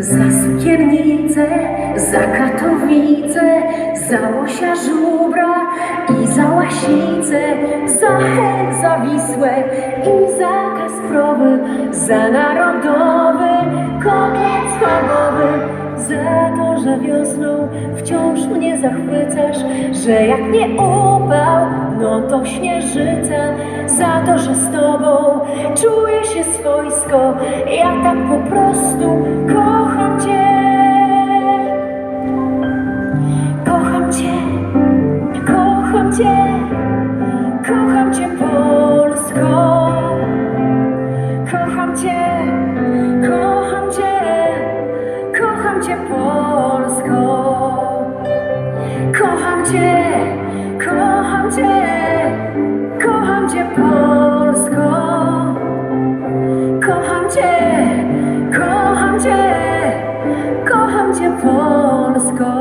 Za Sukiernicę, za Katowice, za Łosia Żubra i za Łasicę, za Hel, za Wisłę i za Kasprowy, za Narodowy, kotlet schabowy, za to, że wiosną wciąż mnie zachwycasz, że jak nie upał, no to śnieżyca, za to, że z tobą czuję się swojsko, ja tak po prostu kocham cię. Kocham cię, kocham cię, kocham cię Polsko. Kocham cię, kocham cię, kocham cię Polsko. Kocham cię, kocham cię, kocham cię Polsko. Kocham cię, kocham cię, kocham cię Polsko.